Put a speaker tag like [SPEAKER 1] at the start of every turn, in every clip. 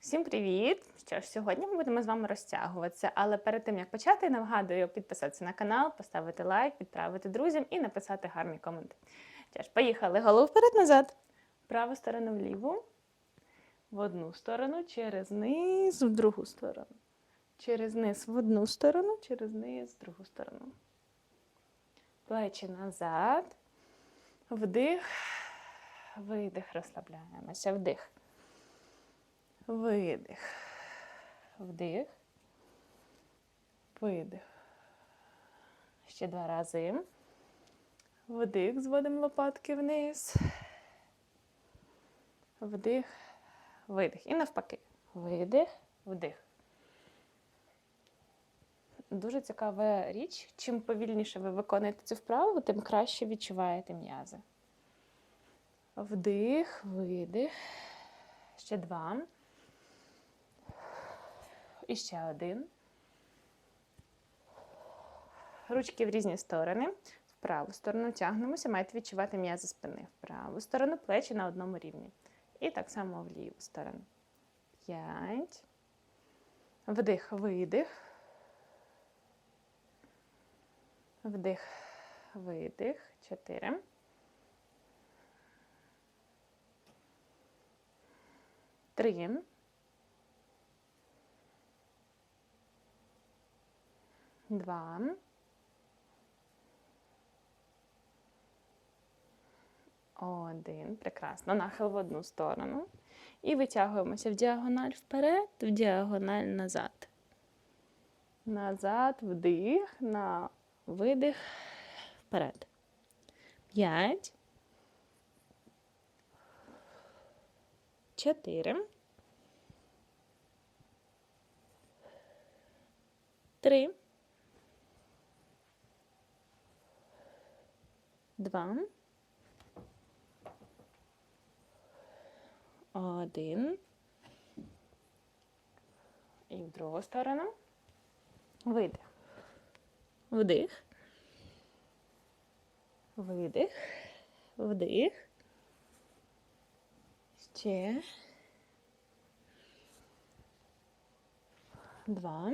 [SPEAKER 1] Всім привіт! Що ж, сьогодні ми будемо з вами розтягуватися, але перед тим як почати, нагадую підписатися на канал, поставити лайк, відправити друзям і написати гарний комент. Що ж, поїхали голову вперед назад. Праву сторону вліву, в одну сторону, через низ, в другу сторону. Через низ в одну сторону, через низ в другу сторону. Плечі назад. Вдих, видих, розслабляємося. Вдих. Видих. Вдих. Видих. Ще два рази. Вдих, зводимо лопатки вниз. Вдих, видих. І навпаки. Видих, вдих. Дуже цікава річ. Чим повільніше ви виконуєте цю вправу, тим краще відчуваєте м'язи. Вдих, видих. Ще два. І ще один. Ручки в різні сторони. В праву сторону тягнемося, маєте відчувати м'язи спини. В праву сторону плечі на одному рівні. І так само в ліву сторону. П'ять. Вдих, видих. Вдих, видих. Чотири. Три. Два. Один. Прекрасно. Нахил в одну сторону. І витягуємося в діагональ вперед, в діагональ назад. Назад, вдих, на видих, вперед. П'ять. Чотири. Три. Два. Один. І в другу сторону. Видих. Вдих. Видих. Вдих. Ще. Два.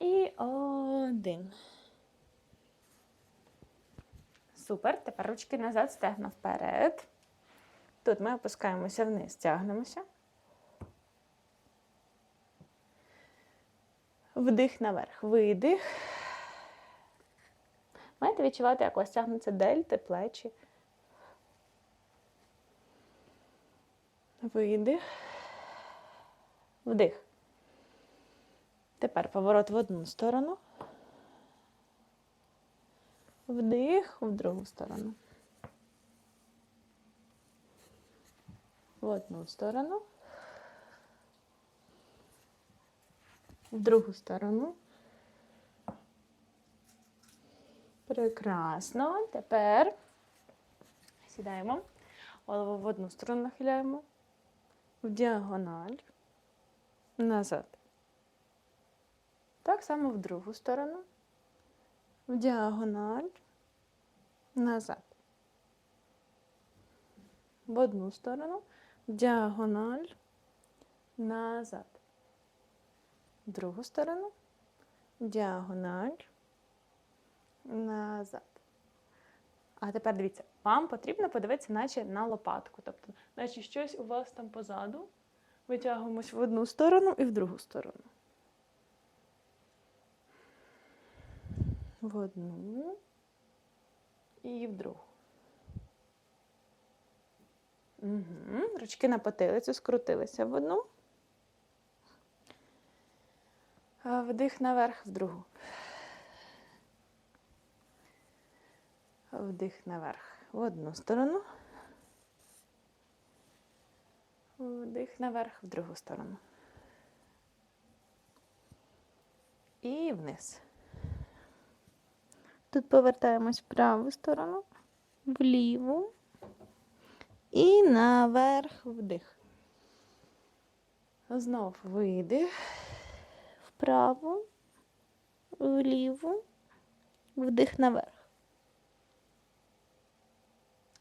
[SPEAKER 1] І один. Супер. Тепер ручки назад, стегна вперед. Тут ми опускаємося вниз, тягнемося. Вдих наверх, видих. Маєте відчувати, як у вас тягнуться дельти, плечі. Видих. Вдих. Тепер поворот в одну сторону. Вдих в другу сторону. В одну сторону. В другу сторону. Прекрасно. Тепер сідаємо. Голову в одну сторону нахиляємо. В діагональ. Назад. Так само в другу сторону. В діагональ. Назад. В одну сторону. В діагональ. Назад. В другу сторону. В діагональ. Назад. А тепер дивіться, вам потрібно подивитися, наче на лопатку. Тобто, наче щось у вас там позаду. Витягуємось в одну сторону і в другу сторону. В одну і в другу. Угу. Ручки на потилицю скрутилися в одну. А Вдих наверх в другу. Вдих наверх в одну сторону. Вдих наверх в другу сторону. І вниз. Тут повертаємось в праву сторону, вліву і наверх вдих. Знов видих, вправо, вліву, вдих наверх.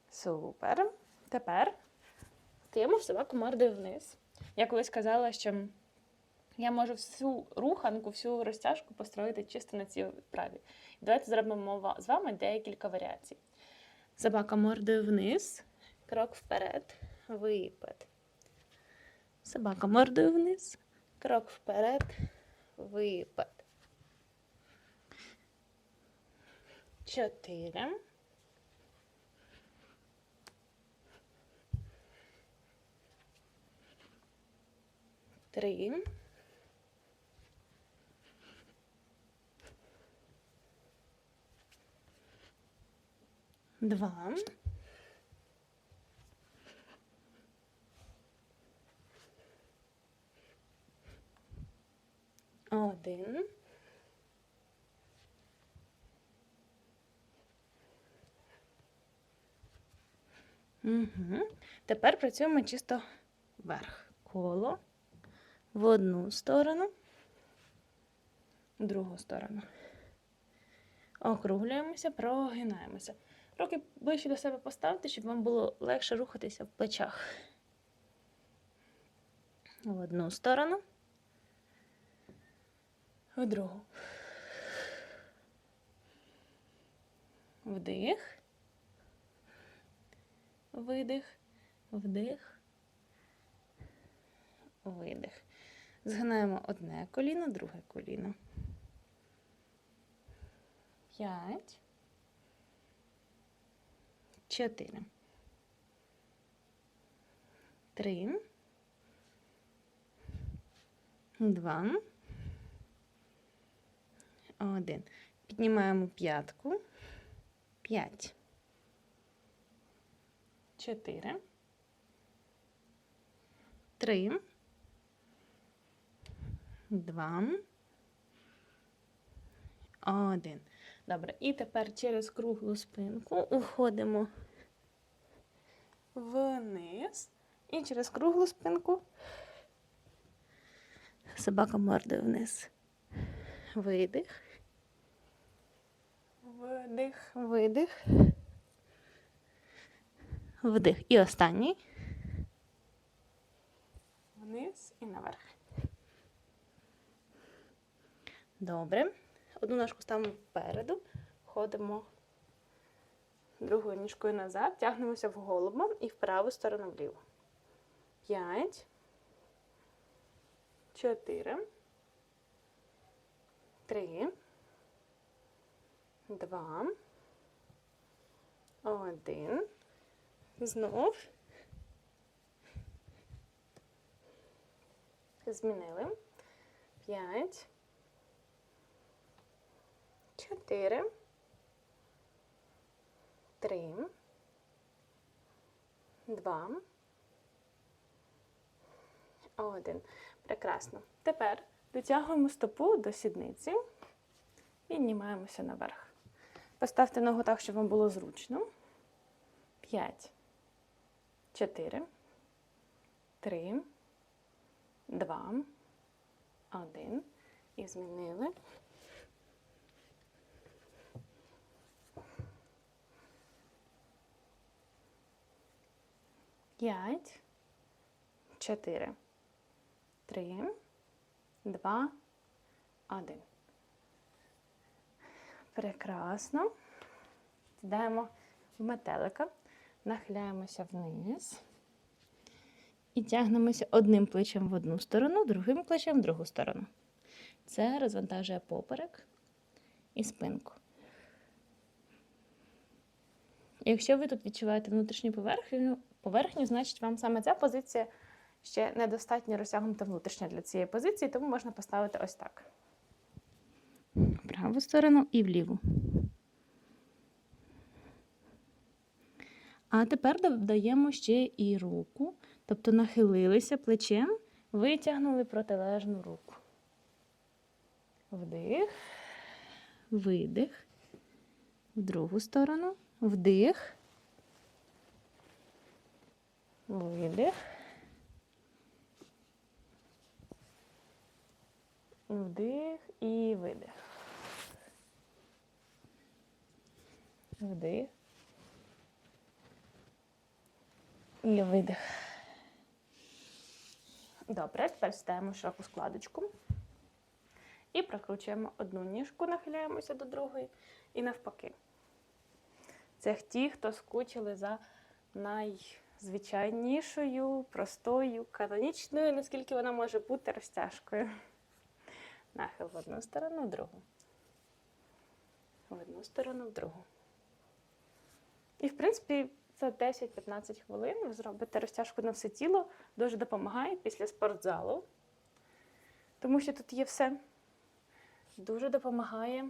[SPEAKER 1] Супер. Тепер Стаємо в собаку мордою вниз. Я колись казала, що я можу всю руханку, всю розтяжку построїти чисто на цій вправі. Давайте зробимо з вами декілька варіацій. Собака мордою вниз, крок вперед, випад. Собака мордою вниз, крок вперед, випад. Чотири. Три. Два. Один. Угу. Тепер працюємо чисто вверх. Коло в одну сторону, в другу сторону. Округлюємося, прогинаємося. Руки ближче до себе поставте, щоб вам було легше рухатися в плечах. В одну сторону, в другу. Вдих. Видих, вдих, видих. Згинаємо одне коліно, друге коліно. П'ять. Чотири. Три. Два. Один. Піднімаємо п'ятку. П'ять. Чотири. Три. Два. Один. Добре. І тепер через круглу спинку уходимо вниз. І через круглу спинку собака мордою вниз. Видих. Видих. Видих. Вдих. І останній. Вниз і наверх. Добре. Одну ножку ставимо впереду, ходимо другою ніжкою назад, тягнемося в голубом і в праву сторону вліво. П'ять. Чотири. Три. Два. Один. Знов. Змінили. П'ять. Чотири. Три. Два. Один. Прекрасно. Тепер дотягуємо стопу до сідниці. Піднімаємося наверх. Поставте ногу так, щоб вам було зручно. П'ять. Чотири. Три. Два. Один. І змінили. П'ять. Чотири. Три. Два. Один. Прекрасно. Сідаємо в метелика. Нахиляємося вниз. І тягнемося одним плечем в одну сторону, другим плечем в другу сторону. Це розвантажує поперек і спинку. Якщо ви тут відчуваєте внутрішню поверхню, поверхню, значить вам саме ця позиція ще недостатньо розтягнута внутрішня для цієї позиції, тому можна поставити ось так. В праву сторону і в ліву. А тепер додаємо ще і руку, тобто нахилилися плечем, витягнули протилежну руку. Вдих, видих, в другу сторону, вдих, видих. Вдих і видих. Вдих. І видих. Добре, тепер ставимо широку складочку. І прокручуємо одну ніжку, нахиляємося до другої і навпаки. Це ті, хто скучили за найзвичайнішою, простою, канонічною, наскільки вона може бути розтяжкою. Нахил в одну сторону, в другу. В одну сторону, в другу. І, в принципі, за 10-15 хвилин ви зробите розтяжку на все тіло. Дуже допомагає після спортзалу. Тому що тут є все. Дуже допомагає.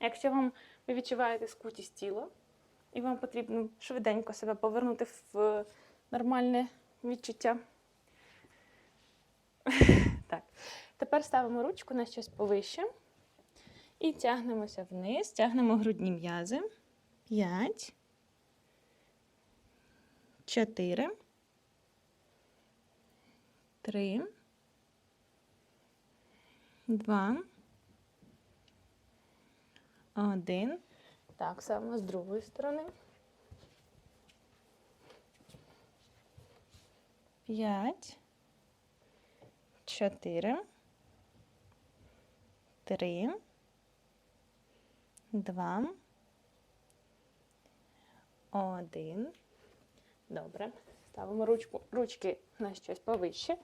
[SPEAKER 1] Якщо вам ви відчуваєте скутість тіла, і вам потрібно швиденько себе повернути в нормальне відчуття. Так. Тепер ставимо ручку на щось повище і тягнемося вниз, тягнемо грудні м'язи. П'ять. Чотири. Три. Два. Один. Так само з другої сторони. П'ять. Чотири. Три. Два. Один. Добре. Ставимо ручку, ручки на щось повище.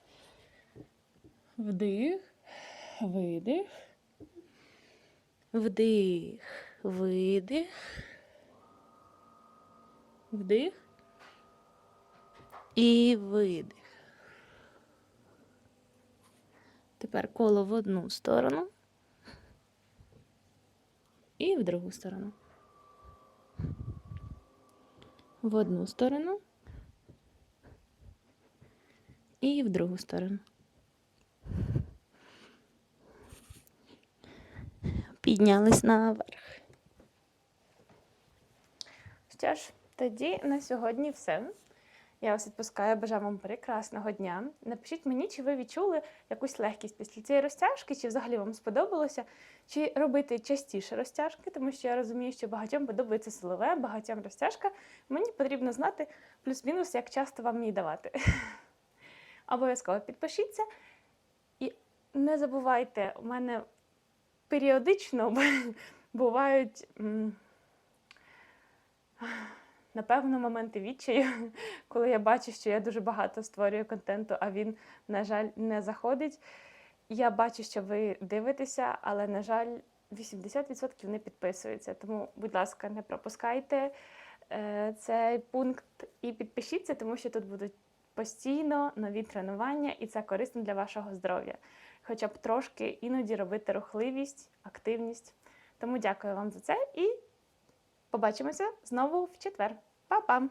[SPEAKER 1] Вдих, видих. Вдих, видих. Вдих. І видих. Тепер коло в одну сторону. І в другу сторону. В одну сторону. І в другу сторону. Піднялись наверх. Що ж, тоді на сьогодні все. Я вас відпускаю, бажаю вам прекрасного дня. Напишіть мені, чи ви відчули якусь легкість після цієї розтяжки, чи взагалі вам сподобалося, чи робити частіше розтяжки, тому що я розумію, що багатьом подобається силове, багатьом розтяжка. Мені потрібно знати плюс-мінус, як часто вам її давати. Обов'язково підпишіться. І не забувайте, у мене періодично бувають. Напевно, моменти відчаю, коли я бачу, що я дуже багато створюю контенту, а він, на жаль, не заходить. Я бачу, що ви дивитеся, але, на жаль, 80% не підписуються. Тому, будь ласка, не пропускайте е, цей пункт і підпишіться, тому що тут будуть постійно нові тренування, і це корисно для вашого здоров'я. Хоча б трошки іноді робити рухливість, активність. Тому дякую вам за це і Побачимося знову в четвер. Па-па!